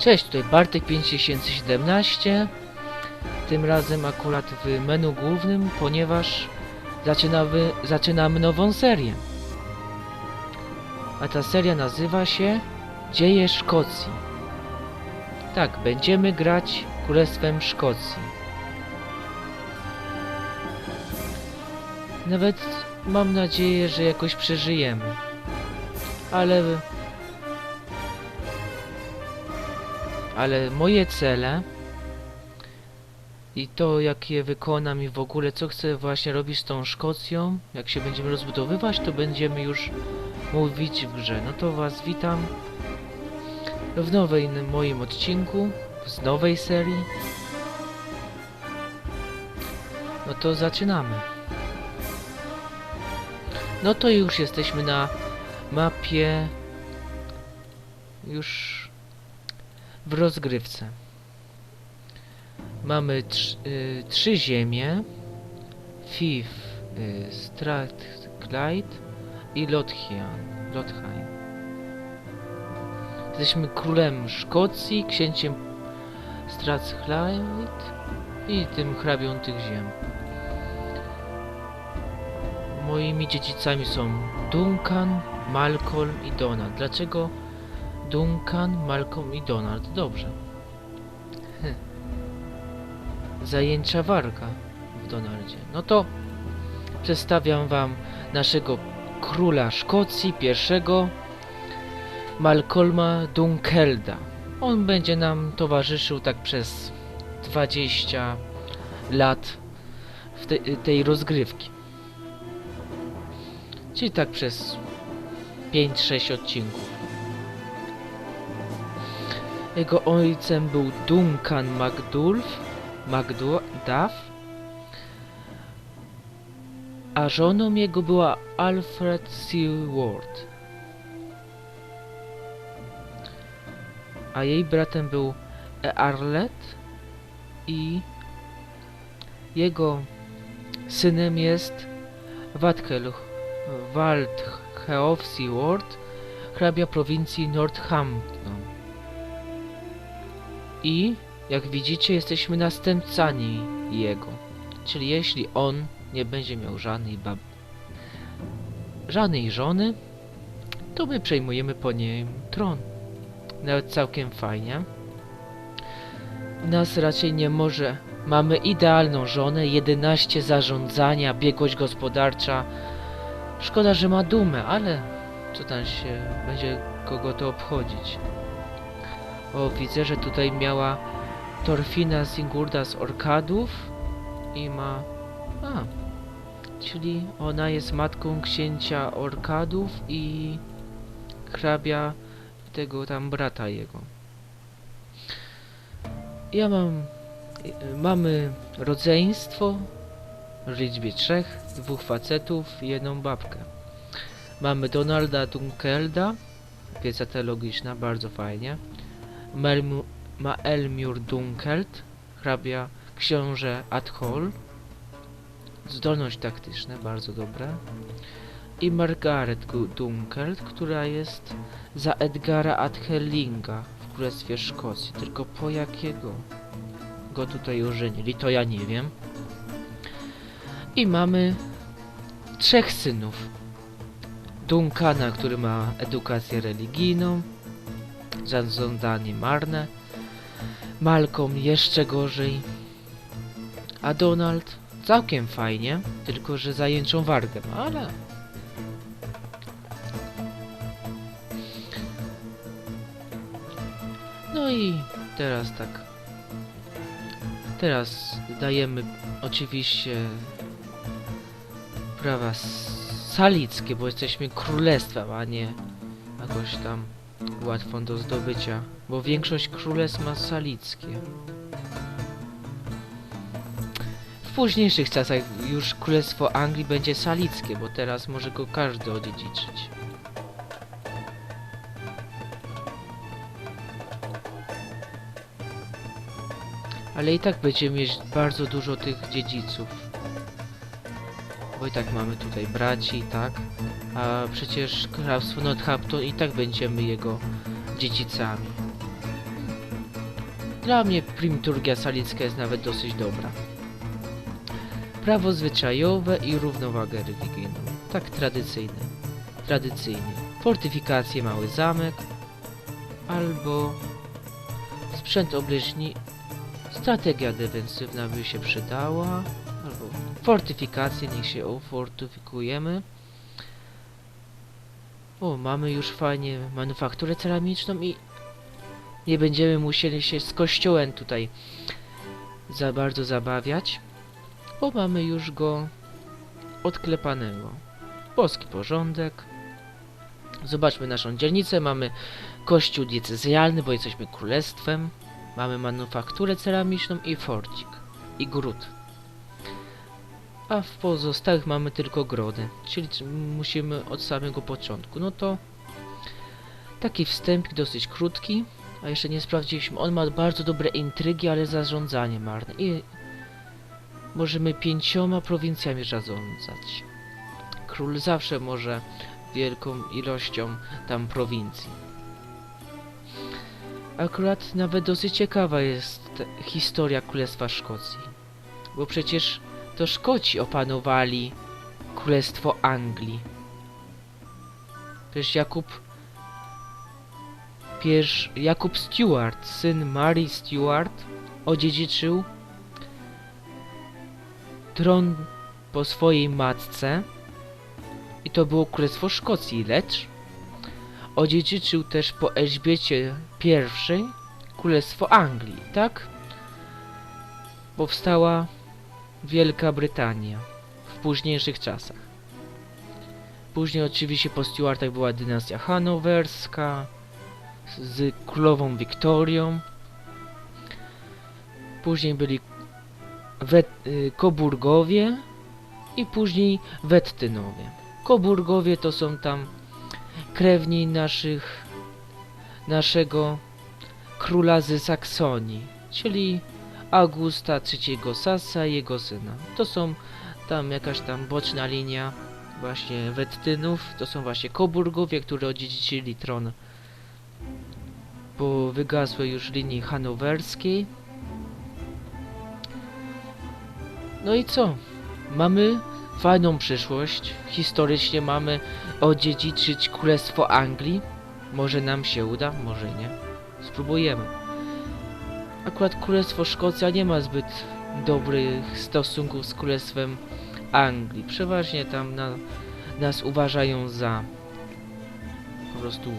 Cześć, tutaj Bartek 5017. Tym razem akurat w menu głównym, ponieważ zaczynamy, zaczynamy nową serię. A ta seria nazywa się Dzieje Szkocji. Tak, będziemy grać Królestwem Szkocji. Nawet mam nadzieję, że jakoś przeżyjemy. Ale ale moje cele i to jak je wykonam i w ogóle co chcę właśnie robić z tą Szkocją, jak się będziemy rozbudowywać, to będziemy już mówić w grze. No to was witam w nowej moim odcinku, z nowej serii. No to zaczynamy. No to już jesteśmy na mapie już w rozgrywce. Mamy y, trzy ziemie. Fif, y, Strathclyde i Lothian. Jesteśmy królem Szkocji, księciem Strathclyde i tym hrabią tych ziem. Moimi dziedzicami są Duncan, Malcolm i Donald. Dlaczego Duncan, Malcolm i Donald? Dobrze. Hm. Zajęcia warga w Donaldzie. No to przedstawiam wam naszego króla Szkocji, pierwszego Malcolma Dunkelda. On będzie nam towarzyszył tak przez 20 lat w te, tej rozgrywki. Czyli tak przez 5-6 odcinków. Jego ojcem był Duncan Macdulf, Macduff, a żoną jego była Alfred Seward. A jej bratem był Arlet i jego synem jest Watkel Waldheof Seward, hrabia prowincji Northampton. I, jak widzicie, jesteśmy następcami jego. Czyli jeśli on nie będzie miał żadnej bab... żadnej żony, to my przejmujemy po nim tron. Nawet całkiem fajnie. Nas raczej nie może. Mamy idealną żonę, 11 zarządzania, biegłość gospodarcza. Szkoda, że ma dumę, ale co tam się będzie kogo to obchodzić. O, widzę, że tutaj miała Torfina Singurda z Orkadów i ma... A, czyli ona jest matką księcia Orkadów i hrabia tego tam brata jego. Ja mam... Mamy rodzeństwo w liczbie trzech, dwóch facetów i jedną babkę. Mamy Donalda Dunkelda, wiedza teologiczna, bardzo fajnie. Melmu, ma Elmur Dunkeld, hrabia książę Athol. Zdolność taktyczne, bardzo dobre. I Margaret Dunkeld, która jest za Edgara Athellinga w Królestwie Szkocji. Tylko po jakiego go tutaj ożenili, to ja nie wiem. I mamy trzech synów. Duncana, który ma edukację religijną, zarządzanie marne. Malcolm jeszcze gorzej. A Donald całkiem fajnie, tylko że zajęczą wargę, ale... No i teraz tak. Teraz dajemy oczywiście prawa salickie, bo jesteśmy królestwem, a nie jakoś tam łatwą do zdobycia, bo większość królestw ma salickie. W późniejszych czasach już królestwo Anglii będzie salickie, bo teraz może go każdy odziedziczyć. Ale i tak będziemy mieć bardzo dużo tych dziedziców. Bo i tak mamy tutaj braci, tak? A przecież królestwo Northampton i tak będziemy jego dziedzicami. Dla mnie primiturgia salicka jest nawet dosyć dobra. Prawo zwyczajowe i równowagę religijną. Tak tradycyjne. Tradycyjnie. Fortyfikacje, mały zamek. Albo sprzęt obleżni. Strategia defensywna by się przydała. Fortyfikacje, niech się ufortyfikujemy. O, mamy już fajnie manufakturę ceramiczną i nie będziemy musieli się z kościołem tutaj za bardzo zabawiać, bo mamy już go odklepanego. Boski porządek. Zobaczmy naszą dzielnicę. Mamy kościół diecezjalny, bo jesteśmy królestwem. Mamy manufakturę ceramiczną i forcik. I gród. A w pozostałych mamy tylko grody, czyli musimy od samego początku. No to taki wstępik dosyć krótki. A jeszcze nie sprawdziliśmy. On ma bardzo dobre intrygi, ale zarządzanie marne. I możemy pięcioma prowincjami zarządzać. Król zawsze może wielką ilością tam prowincji. Akurat nawet dosyć ciekawa jest historia Królestwa Szkocji. Bo przecież to Szkoci opanowali Królestwo Anglii. Przecież Jakub Pierz Jakub Stuart, syn Mary Stuart, odziedziczył tron po swojej matce i to było Królestwo Szkocji, lecz odziedziczył też po Elżbiecie I Królestwo Anglii, tak? Powstała Wielka Brytania w późniejszych czasach. Później oczywiście po Stuartach była dynastia hanowerska, z królową Wiktorią. Później byli Wet, y, Koburgowie i później Wettynowie. Koburgowie to są tam krewni naszych naszego króla z Saksonii, czyli Augusta III Sasa i jego syna. To są tam jakaś tam boczna linia właśnie Wettynów, to są właśnie Koburgowie, którzy odziedziczyli tron po wygasłej już linii hanowerskiej. No i co? Mamy fajną przyszłość. Historycznie mamy odziedziczyć Królestwo Anglii. Może nam się uda, może nie. Spróbujemy. Akurat Królestwo Szkocja nie ma zbyt dobrych stosunków z Królestwem Anglii. Przeważnie tam na, nas uważają za po prostu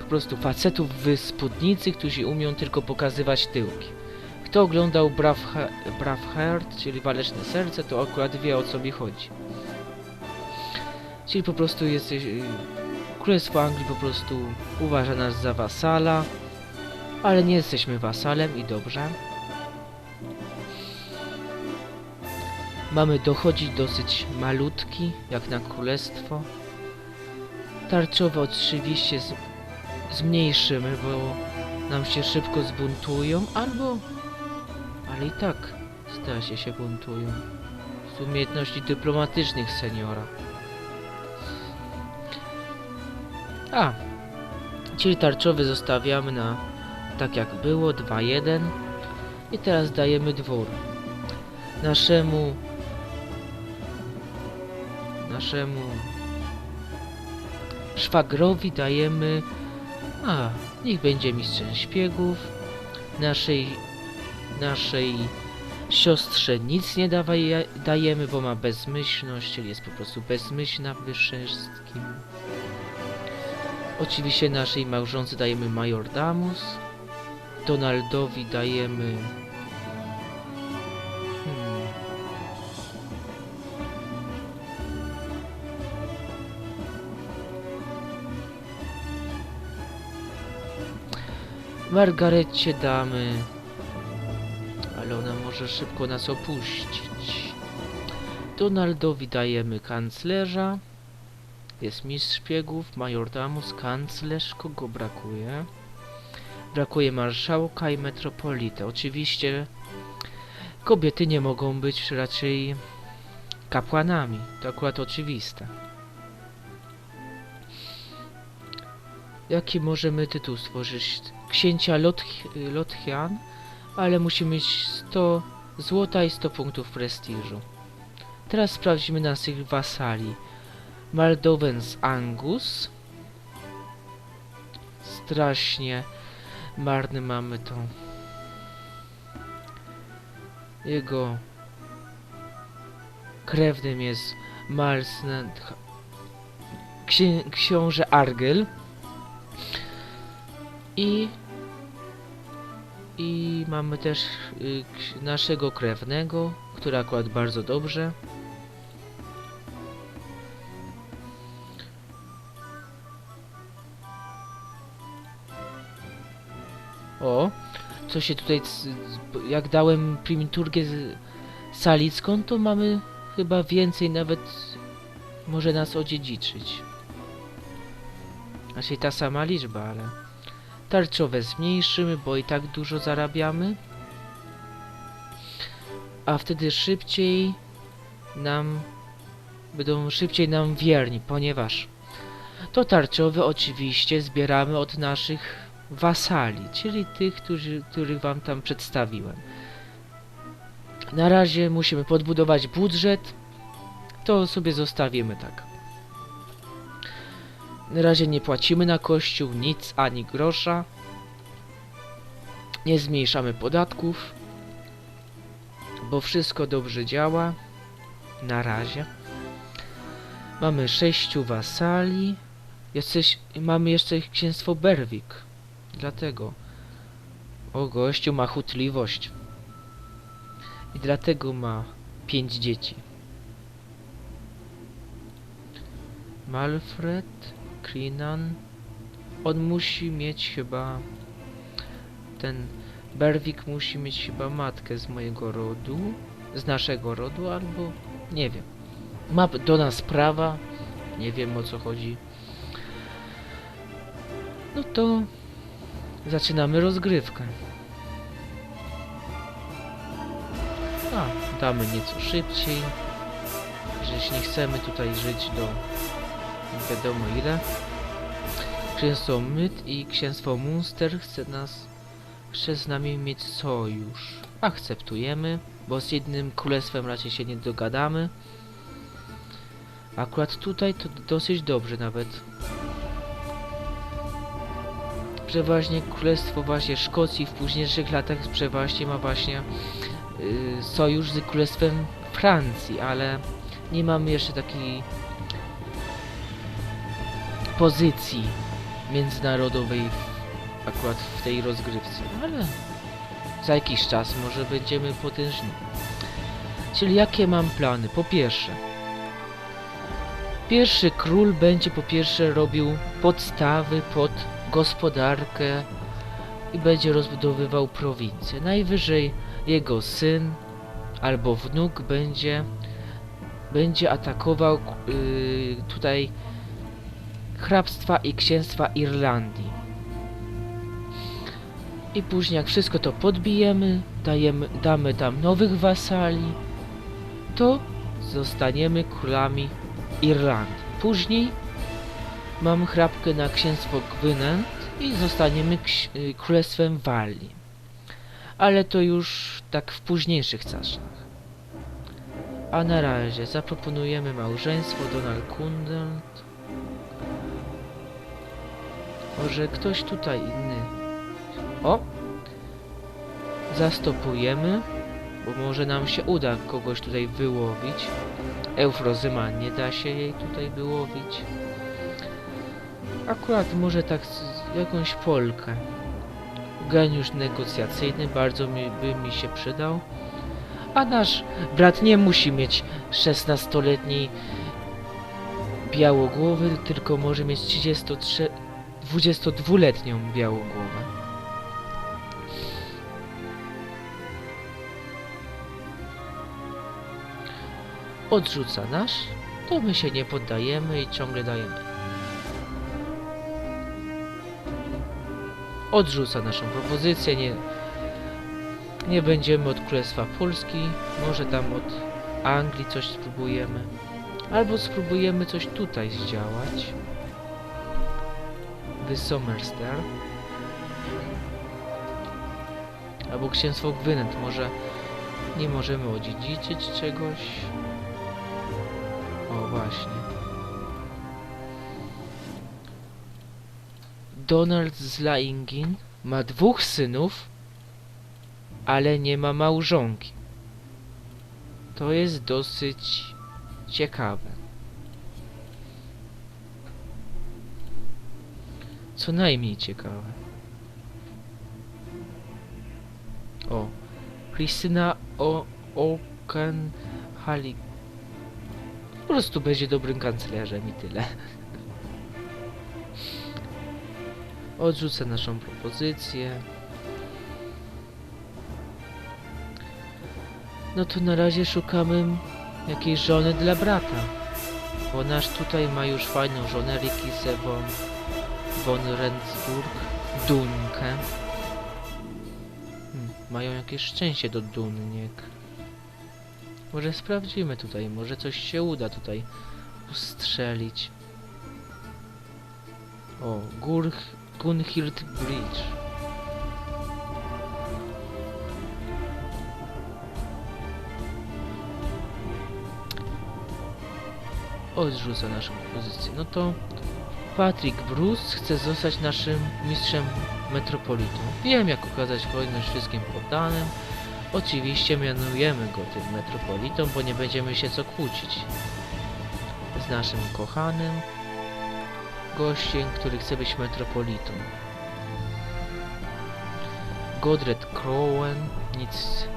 po prostu facetów w spódnicy, którzy umią tylko pokazywać tyłki. Kto oglądał Bravehe- Braveheart, czyli Waleczne Serce, to akurat wie o co mi chodzi. Czyli po prostu jesteś... Królestwo Anglii po prostu uważa nas za wasala, ale nie jesteśmy wasalem i dobrze. Mamy dochodzić dosyć malutki, jak na królestwo. Tarczowe oczywiście z, zmniejszymy, bo nam się szybko zbuntują, albo... Ale i tak zdaje się się buntują. Z umiejętności dyplomatycznych seniora. A, czyli tarczowy zostawiamy na tak jak było, 2-1. I teraz dajemy dwór. Naszemu... Naszemu... Szwagrowi dajemy... A, niech będzie mistrzem szpiegów. Naszej... Naszej siostrze nic nie dawaj, dajemy, bo ma bezmyślność, czyli jest po prostu bezmyślna w wszystkim. Oczywiście naszej małżonce dajemy majordamus. Donaldowi dajemy... Hmm. Margarecie damy... Ale ona może szybko nas opuścić. Donaldowi dajemy kanclerza. Jest mistrz szpiegów, majordamus, kanclerz, kogo brakuje? Brakuje marszałka i metropolita. Oczywiście kobiety nie mogą być raczej kapłanami. To akurat oczywiste. Jaki możemy tytuł stworzyć? Księcia Lot Lothian, ale musimy mieć 100 złota i 100 punktów prestiżu. Teraz sprawdźmy naszych wasali. Maldowen z Angus. Strasznie marny mamy tą jego krewnym jest Marsnen księ książę Argyl i i mamy też y, naszego krewnego, który akurat bardzo dobrze. Co się tutaj, jak dałem primiturgę salicką, to mamy chyba więcej, nawet może nas odziedziczyć. Znaczy ta sama liczba, ale tarczowe zmniejszymy, bo i tak dużo zarabiamy. A wtedy szybciej nam będą szybciej nam wierni, ponieważ to tarczowe oczywiście zbieramy od naszych wasali, czyli tych, którzy, których wam tam przedstawiłem. Na razie musimy podbudować budżet, to sobie zostawimy tak. Na razie nie płacimy na kościół nic ani grosza. Nie zmniejszamy podatków, bo wszystko dobrze działa. Na razie. Mamy sześciu wasali. Jesteś, mamy jeszcze księstwo Berwik. Dlatego. O, gościu ma chutliwość. I dlatego ma pięć dzieci. Malfred, Krinan. On musi mieć chyba... Ten Berwik musi mieć chyba matkę z mojego rodu. Z naszego rodu, albo... Nie wiem. Ma do nas prawa. Nie wiem o co chodzi. No to... Zaczynamy rozgrywkę. A, damy nieco szybciej. Przecież nie chcemy tutaj żyć do nie wiadomo ile. Księstwo Myt i księstwo Munster chce nas chce z nami mieć sojusz. Akceptujemy, bo z jednym królestwem raczej się nie dogadamy. Akurat tutaj to dosyć dobrze nawet. Przeważnie królestwo właśnie Szkocji w późniejszych latach przeważnie ma właśnie y, sojusz z królestwem Francji, ale nie mamy jeszcze takiej pozycji międzynarodowej w, akurat w tej rozgrywce, ale za jakiś czas może będziemy potężni. Czyli jakie mam plany? Po pierwsze, pierwszy król będzie po pierwsze robił podstawy pod gospodarkę i będzie rozbudowywał prowincję. Najwyżej jego syn albo wnuk będzie będzie atakował yy, tutaj hrabstwa i księstwa Irlandii. I później jak wszystko to podbijemy, dajemy, damy tam nowych wasali, to zostaniemy królami Irlandii. Później mam chrapkę na księstwo Gwynedd i zostaniemy y, królestwem Walii. Ale to już tak w późniejszych czasach. A na razie zaproponujemy małżeństwo Donald Kundent. Może ktoś tutaj inny. O! Zastopujemy, bo może nam się uda kogoś tutaj wyłowić. Eufrozyma nie da się jej tutaj wyłowić. Akurat może tak jakąś Polkę. Geniusz negocjacyjny bardzo mi, by mi się przydał. A nasz brat nie musi mieć 16-letniej białogłowy, tylko może mieć 33 22-letnią białogłowę. Odrzuca nasz, to my się nie poddajemy i ciągle dajemy. Odrzuca naszą propozycję, nie, nie będziemy od Królestwa Polski, może tam od Anglii coś spróbujemy. Albo spróbujemy coś tutaj zdziałać. wy Somerster. Albo księstwo Gwynedd, może nie możemy odziedziczyć czegoś? O, właśnie. Donald z Laingin ma dwóch synów, ale nie ma małżonki. To jest dosyć ciekawe. Co najmniej ciekawe. O, Krystyna o. Po prostu będzie dobrym kanclerzem i tyle. Odrzucę naszą propozycję. No to na razie szukamy jakiejś żony dla brata. Bo nasz tutaj ma już fajną żonę Rikisę von, von Rendsburg, Dunkę. Hmm, mają jakieś szczęście do Dunniek. Może sprawdzimy tutaj, może coś się uda tutaj ustrzelić. O, Gur Gunhild Bridge. Odrzuca naszą pozycję. No to Patrick Bruce chce zostać naszym mistrzem metropolitą. Wiem jak ukazać hojność wszystkim poddanym. Oczywiście mianujemy go tym metropolitą, bo nie będziemy się co kłócić z naszym kochanym gościem, który chce być metropolitą. Godred Crowen nic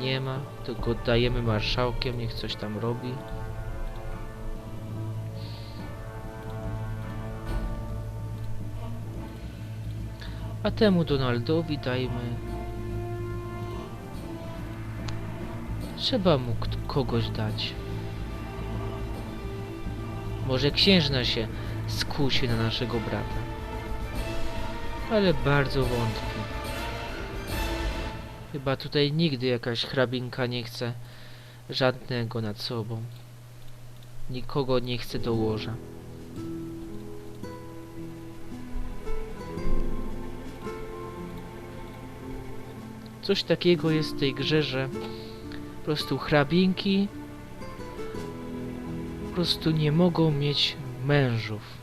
nie ma, to go dajemy marszałkiem, niech coś tam robi. A temu Donaldowi dajmy... Trzeba mu kogoś dać. Może księżna się skusi na naszego brata. Ale bardzo wątpię. Chyba tutaj nigdy jakaś hrabinka nie chce żadnego nad sobą. Nikogo nie chce do łoża. Coś takiego jest w tej grze, że po prostu hrabinki po prostu nie mogą mieć mężów.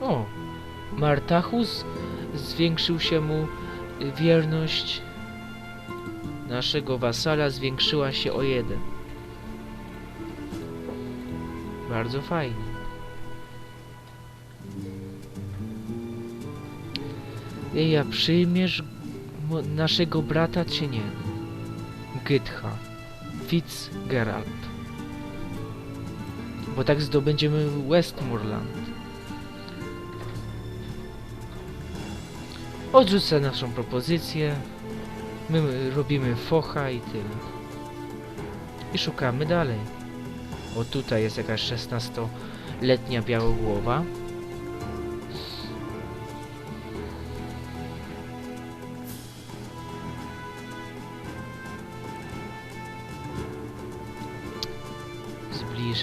O, Martachus zwiększył się mu wierność naszego wasala zwiększyła się o jeden. Bardzo fajnie. Eja, przyjmiesz naszego brata czy nie? Gytha. Fitzgerald. Bo tak zdobędziemy Westmoreland. Odrzucę naszą propozycję. My robimy focha i tyle. I szukamy dalej. O tutaj jest jakaś 16-letnia białogłowa.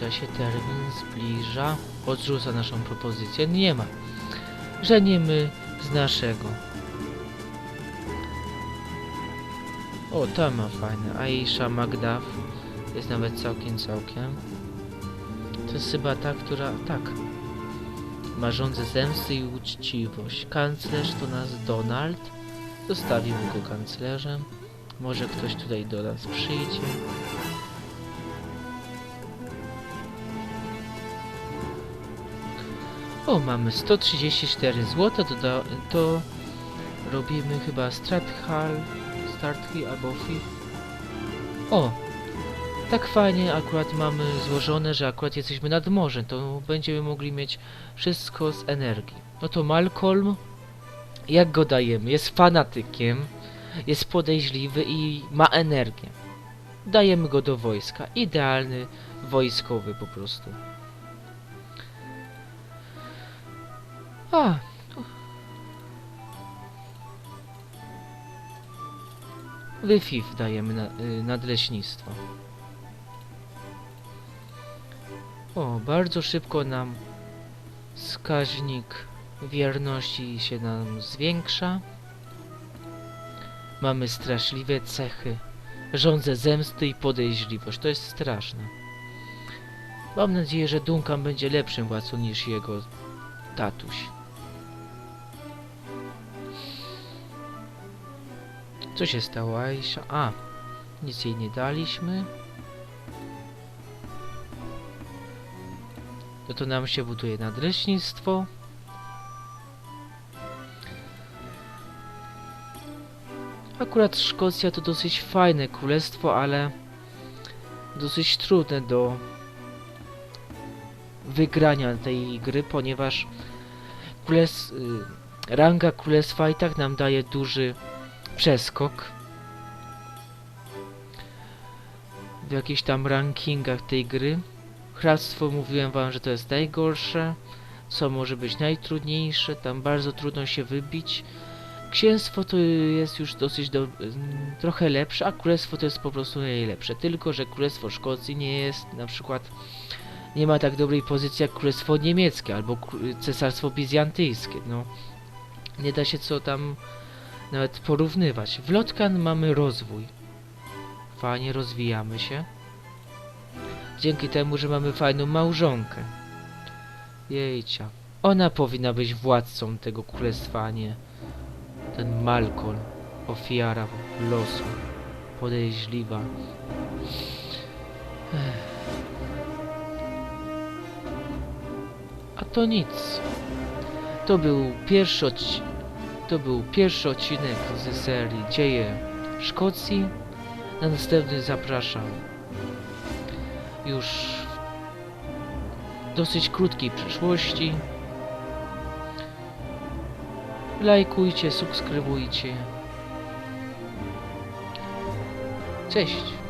Się termin, zbliża. Odrzuca naszą propozycję. Nie ma. Żenimy z naszego. O, ta ma fajne. Aisha Magdaf. Jest nawet całkiem, całkiem. To jest chyba ta, która... Tak. Ma żądzę zemsty i uczciwość. Kanclerz to nas Donald. Zostawimy go kanclerzem. Może ktoś tutaj do nas przyjdzie. O, mamy 134 zł, to, to robimy chyba Strathal, Starthy albo Fifth. O, tak fajnie akurat mamy złożone, że akurat jesteśmy nad morzem, to będziemy mogli mieć wszystko z energii. No to Malcolm, jak go dajemy? Jest fanatykiem, jest podejrzliwy i ma energię. Dajemy go do wojska. Idealny wojskowy po prostu. A. Wyfif dajemy na, y, nadleśnictwo. O, bardzo szybko nam wskaźnik wierności się nam zwiększa. Mamy straszliwe cechy. Rządzę zemsty i podejrzliwość. To jest straszne. Mam nadzieję, że Duncan będzie lepszym władcą niż jego tatuś. Co się stało, Aisha? A, nic jej nie daliśmy. No to nam się buduje nadleśnictwo. Akurat Szkocja to dosyć fajne królestwo, ale dosyć trudne do wygrania tej gry, ponieważ y, ranga królestwa i tak nam daje duży przeskok w jakichś tam rankingach tej gry. Hrabstwo mówiłem wam, że to jest najgorsze, co może być najtrudniejsze, tam bardzo trudno się wybić. Księstwo to jest już dosyć do, mm, trochę lepsze, a królestwo to jest po prostu najlepsze. Tylko, że królestwo Szkocji nie jest na przykład nie ma tak dobrej pozycji jak królestwo niemieckie albo cesarstwo bizantyjskie. No, nie da się co tam nawet porównywać. W Lotkan mamy rozwój. Fajnie rozwijamy się. Dzięki temu, że mamy fajną małżonkę. Jejcia. Ona powinna być władcą tego królestwa, a nie ten Malkol. Ofiara losu. Podejrzliwa. A to nic. To był pierwszy odcinek. To był pierwszy odcinek ze serii Dzieje Szkocji. Na następny zapraszam już w dosyć krótkiej przyszłości. Lajkujcie, subskrybujcie. Cześć!